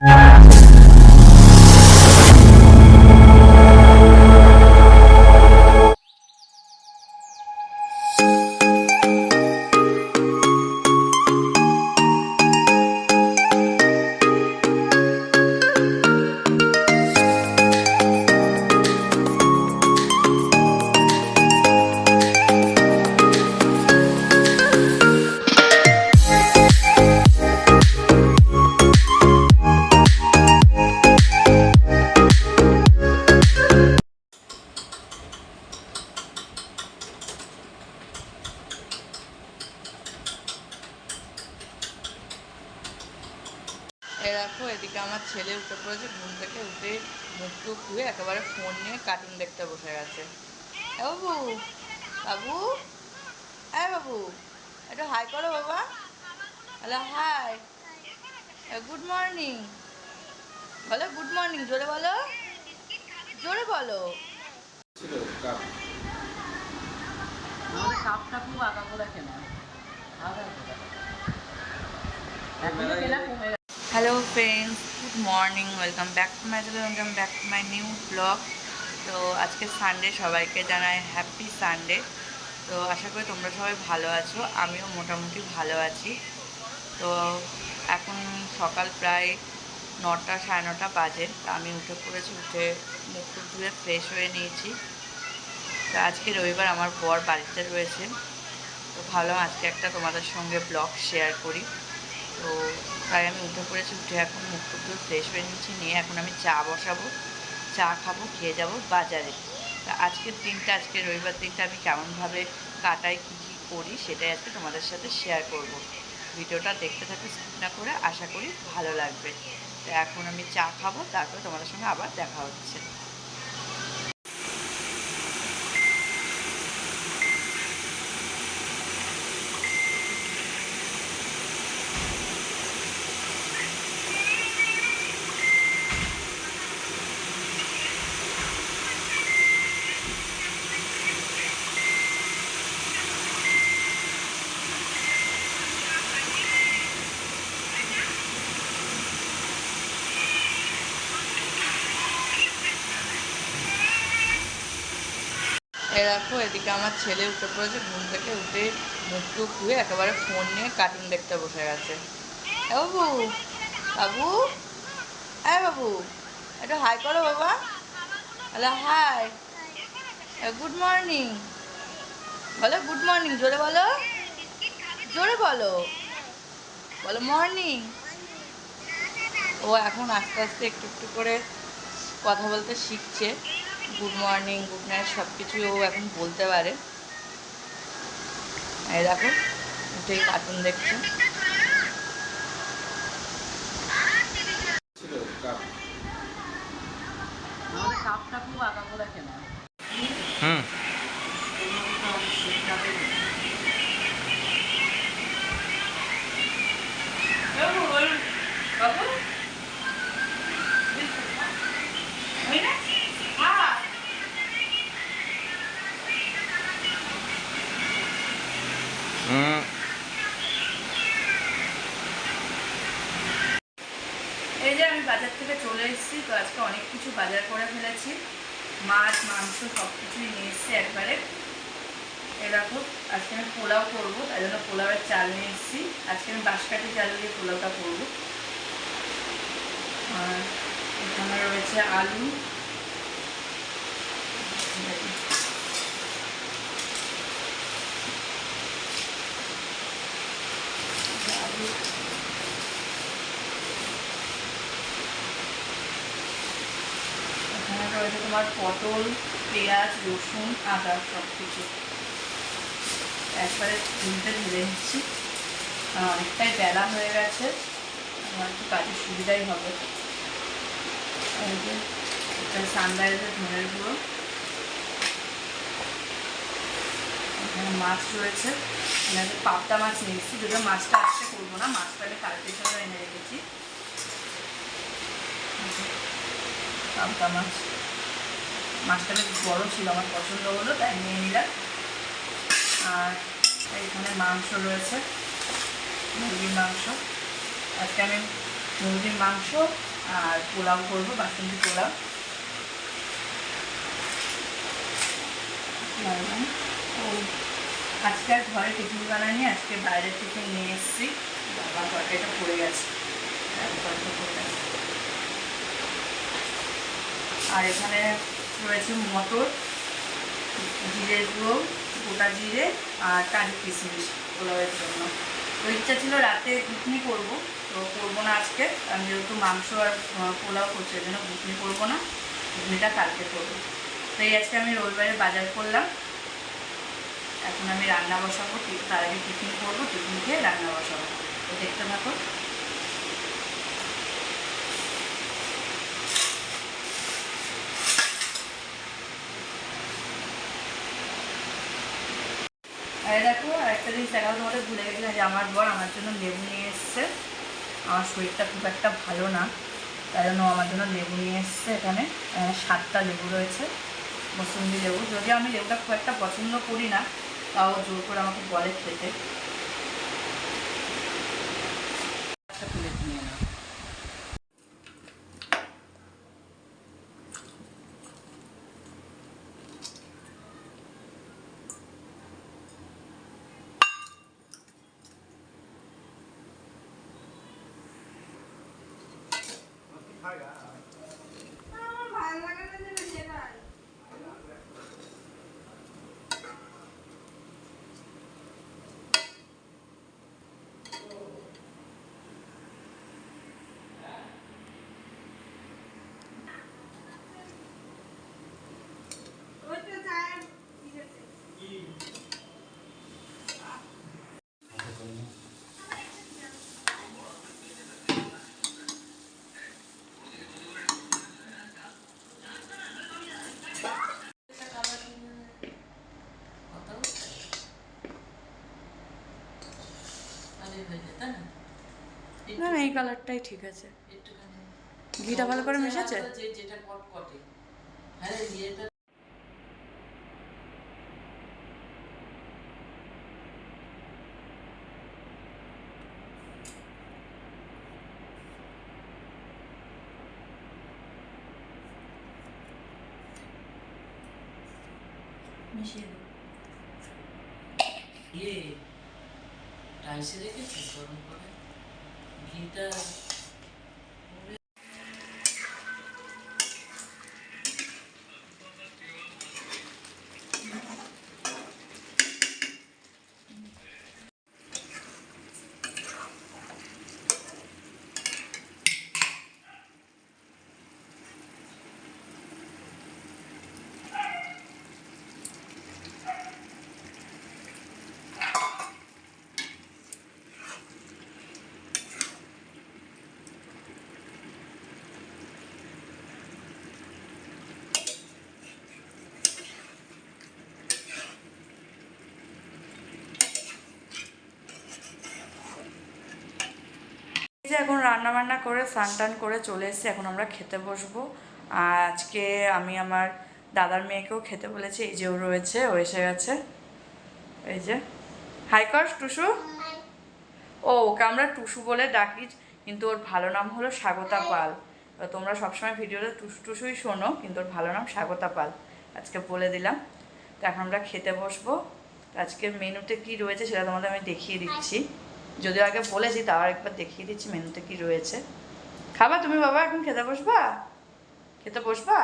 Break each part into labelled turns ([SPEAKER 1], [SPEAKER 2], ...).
[SPEAKER 1] এ বাবু এ বাবু একটু হাই করো বাবা। হ্যালো হাই গুড মর্নিং বলো গুড মর্নিং জোরে বলো। জোরে বলো।
[SPEAKER 2] কাপটা খুব করে কেনা
[SPEAKER 1] hello friends good morning welcome back to my channel welcome back to my new vlog তো আজকে সানডে সবাইকে জানাই হ্যাপি সানডে তো আশা করি তোমরা সবাই ভালো আছো, আমিও মোটামুটি ভালো আছি। তো এখন সকাল প্রায় নটা সাড়ে নটা বাজে, তা আমি উঠে পড়েছি, উঠে মুখ টুক ধুয়ে ফ্রেশ হয়ে নিয়েছি। তো আজকে রবিবার আমার বর বাড়িতে রয়েছে, তো ভাবলাম আজকে একটা তোমাদের সঙ্গে ব্লগ শেয়ার করি। তো তাই আমি উঠে পড়েছি, উঠে এখন মুখ টুক ধুয়ে ফ্রেশ হয়ে নিয়েছি, নিয়ে এখন আমি চা বসাবো, চা খাব, খেয়ে যাব বাজারে। আজকের দিনটা আজকে রবিবার দিনটা আমি কেমনভাবে কাটাই, কী কী করি সেটাই আজকে তোমাদের সাথে শেয়ার করব। ভিডিওটা দেখতে থাকো স্কিপ না করে আশা করি ভালো লাগবে। তো এখন আমি চা খাব, তারপর তোমাদের সঙ্গে আবার দেখা হচ্ছে এ দেখো এদিকে আমার ছেলে উঠে পড়েছে, ঘুম থেকে উঠে মুখ টুক ধুয়ে একেবারে ফোন নিয়ে কার্টুন দেখতে বসে গেছে। এ বাবু বাবু? এ বাবু, একটু হাই করো বাবা। হ্যালো হাই গুড মর্নিং বলো গুড মর্নিং জোরে বলো। জোরে বলো। বলো মর্নিং ও এখন আস্তে আস্তে একটু একটু করে কথা বলতে শিখছে। গুড মর্নিং গুড নাইট সব কিছুই ও এখন বলতে পারে। এই দেখো উঠেই কার্টুন দেখছে।
[SPEAKER 2] কাপটা খুব আঁকা করে কেনা।
[SPEAKER 1] মাছ, মাংস সব কিছুই নিয়ে এসেছি একবারে। এরকম আজকে আমি পোলাও করব, তাই জন্য পোলাওয়ের চাল নিয়ে এসেছি আজকে আমি বাঁশকাঠি চাল দিয়ে পোলাওটা করব। আর এখানে রয়েছে আলু। আলু এখানে রয়েছে তোমার পটল, পেঁয়াজ, রসুন, আদা সব কিছু। একবারে তিনটে ঢেলে নিচ্ছি। অনেকটাই বেলা হয়ে গেছে। আমার একটু কাজের সুবিধাই হবে। সানরাইজের ধনের গুঁড়ো। এখানে মাছ রয়েছে। এখানে পাবদা মাছ নিয়েছি যদিও মাছটা আজকে করব না, মাছটা আমি কালকে জন্য এনে রেখেছি। পাবদা মাছ। মাছটা বেশ বড়ো ছিল, আমার পছন্দ হলো, তাই নিয়ে নিলাম। আর এখানে মাংস রয়েছে, মুরগির মাংস। আজকে আমি মুরগির মাংস আর পোলাও করব, বাসন্তী পোলাও। আজকে আর ঘরে টিফিন বানানি আজকে বাইরের টিফিন নিয়ে এসেছি। বাবা পড়ে গেছে পড়ে গেছে। আর এখানে রয়েছে মটর, জিরের গুঁড়ো, গোটা জিরে আর কারি কিশমিশ পোলাওয়ের জন্য। তো ইচ্ছা ছিল রাতে ঘুটনি করব, তো করব না আজকে। আমি যেহেতু মাংস আর পোলাও করছি এই জন্য ঘুটনি করব না ঘুটনিটা কালকে করব। তো এই আজকে আমি রবিবারে বাজার করলাম। এখন আমি রান্না বসাবো তার আগে টিফিন করব, টিফিন খেয়ে রান্না বসাবো। তো দেখতে থাকো। আরে দেখো আরেকটা জিনিস দেখাবো, তোমাদের ভুলে গেছিলাম যে আমার বর আমার জন্য লেবু নিয়ে এসছে। আমার শরীরটা খুব একটা ভালো না, তাই জন্য আমার জন্য লেবু নিয়ে এসছে এখানে। সাতটা লেবু রয়েছে মৌসুমি লেবু। যদি আমি লেবুটা খুব একটা পছন্দ করি না, তাও জোর করে আমাকে বলে খেতে। Hi, guys. কালারটাই ঠিক আছে। ঘিটা ভালো করে মেশাচ্ছে?
[SPEAKER 2] যে যেটা কটকটে। হ্যাঁ
[SPEAKER 1] মিশিয়ে দেবো
[SPEAKER 2] ইয়ে রেখেছি গরম করে। ঘিটা
[SPEAKER 1] এই যে এখন রান্না বান্না করে, স্নান টান করে চলে এসেছি, এখন আমরা খেতে বসবো। আজকে আমি আমার দাদার মেয়েকেও খেতে বলেছি, এই যে ও রয়েছে, ও এসে গেছে। এই যে। হাই কর, টুসু। ও, ওকে আমরা টুসু বলে ডাকি, কিন্তু ওর ভালো নাম হলো স্বাগতা পাল। তোমরা সবসময় ভিডিওতে টুসু, টুসুই শোনো, কিন্তু ওর ভালো নাম স্বাগতা পাল। আজকে বলে দিলাম। তো এখন আমরা খেতে বসবো। তো আজকের মেনুতে কি রয়েছে সেটা তোমাদের আমি দেখিয়ে দিচ্ছি। যদিও আগে বলেছি তাও একবার দেখিয়ে দিচ্ছি মেনুতে কি রয়েছে। খাবা তুমি বাবা এখন খেতে বসবা? খেতে বসবা?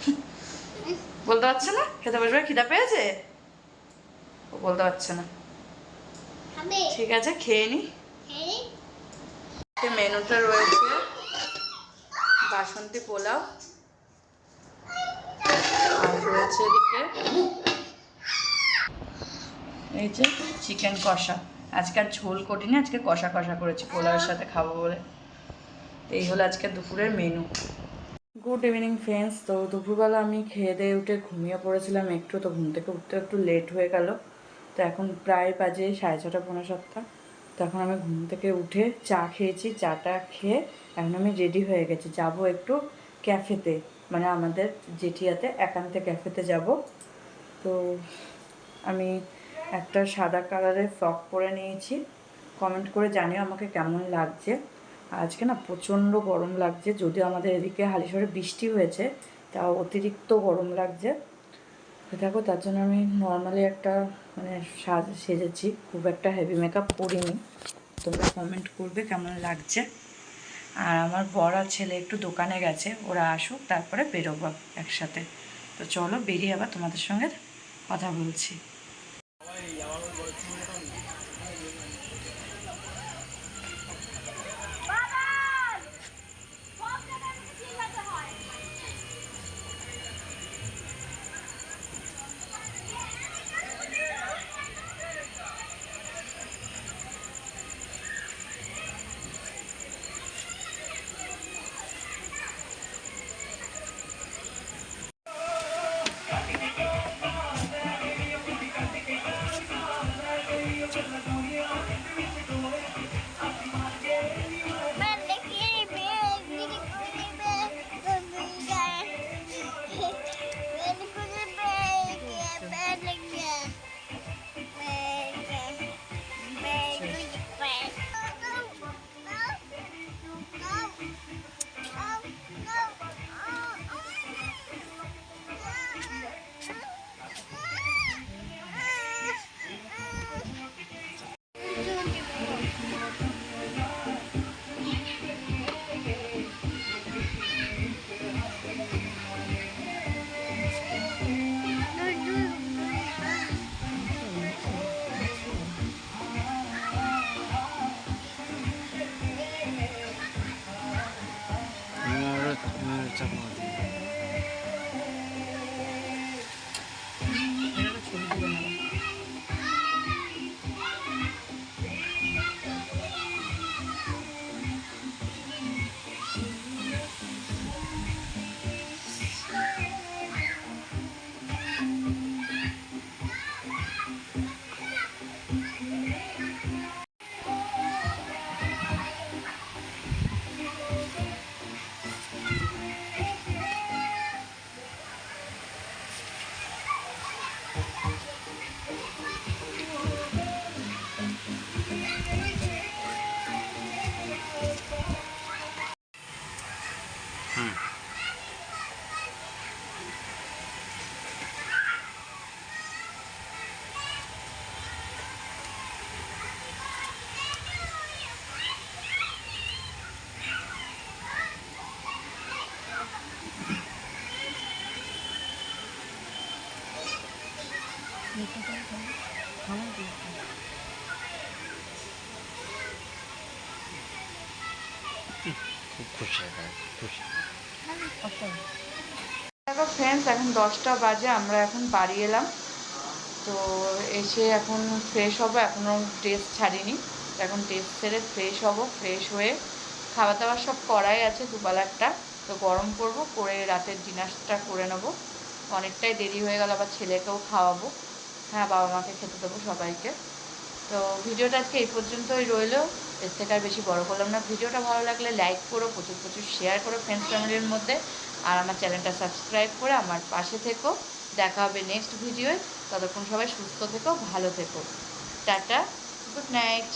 [SPEAKER 1] বলতে পারছে না? খেতে বসবে? খিদা পেয়েছে? ও বলতে পারছে না। ঠিক আছে খেয়ে নি। মেনুটা রয়েছে বাসন্তী পোলাও। আর রয়েছে এদিকে এই যে চিকেন কষা। আজকে আর ঝোল করিনি, আজকে কষা কষা করেছি, পোলাওয়ের সাথে খাব বলে। এই হলো আজকে দুপুরের মেনু গুড ইভিনিং ফ্রেন্ডস তো দুপুরবেলা আমি খেয়ে দিয়ে উঠে ঘুমিয়ে পড়েছিলাম একটু, তো ঘুম থেকে উঠতে একটু লেট হয়ে গেল। তো এখন প্রায় বাজে সাড়ে ছটা পনেরো সাতটা। তো এখন আমি ঘুম থেকে উঠে চা খেয়েছি, চাটা খেয়ে এখন আমি রেডি হয়ে গেছি। যাব একটু ক্যাফেতে মানে আমাদের জেঠিয়াতে, একান্তে ক্যাফেতে যাব। তো আমি একটা সাদা কালারের ফ্রক পরে নিয়েছি। কমেন্ট করে জানিও আমাকে কেমন লাগছে। আজকে না প্রচণ্ড গরম লাগছে, যদিও আমাদের এদিকে হালিশহরে বৃষ্টি হয়েছে, তাও অতিরিক্ত গরম লাগছে। দেখো, তার জন্য আমি নর্মালি একটা মানে সাজ, সেজেছি, খুব একটা হেভি মেকআপ করিনি তোমরা কমেন্ট করবে কেমন লাগছে। আর আমার বর আর ছেলে একটু দোকানে গেছে, ওরা আসুক, তারপরে বেরোবো একসাথে। তো চলো, বেরিয়ে আবার তোমাদের সঙ্গে কথা বলছি।
[SPEAKER 3] doing here?
[SPEAKER 1] দেখো ফ্রেন্ডস এখন দশটা বাজে, আমরা এখন বাড়ি এলাম। তো এসে এখন ফ্রেশ হব এখনও ড্রেস ছাড়িনি। এখন ড্রেস ছেড়ে ফ্রেশ হব ফ্রেশ হয়ে খাওয়া দাওয়া সব করাই আছে দুবেলাটা তো গরম করব, করে রাতের ডিনারটা করে নেব। অনেকটাই দেরি হয়ে গেল, আবার ছেলেকেও খাওয়াবো। হ্যাঁ বাবা মাকে খেতে দেবো সবাইকে। তো ভিডিওটা আজকে এই পর্যন্তই রইল। এর থেকে আর বেশি বড় করলাম না। ভিডিওটা ভালো লাগলে লাইক করো, প্রচুর প্রচুর শেয়ার করো ফ্রেন্ডস ফ্যামিলির মধ্যে। আর আমার চ্যানেলটা সাবস্ক্রাইব করে আমার পাশে থেকো। দেখা হবে নেক্সট ভিডিওয় ততক্ষণ সবাই সুস্থ থেকো, ভালো থেকো। Tata good night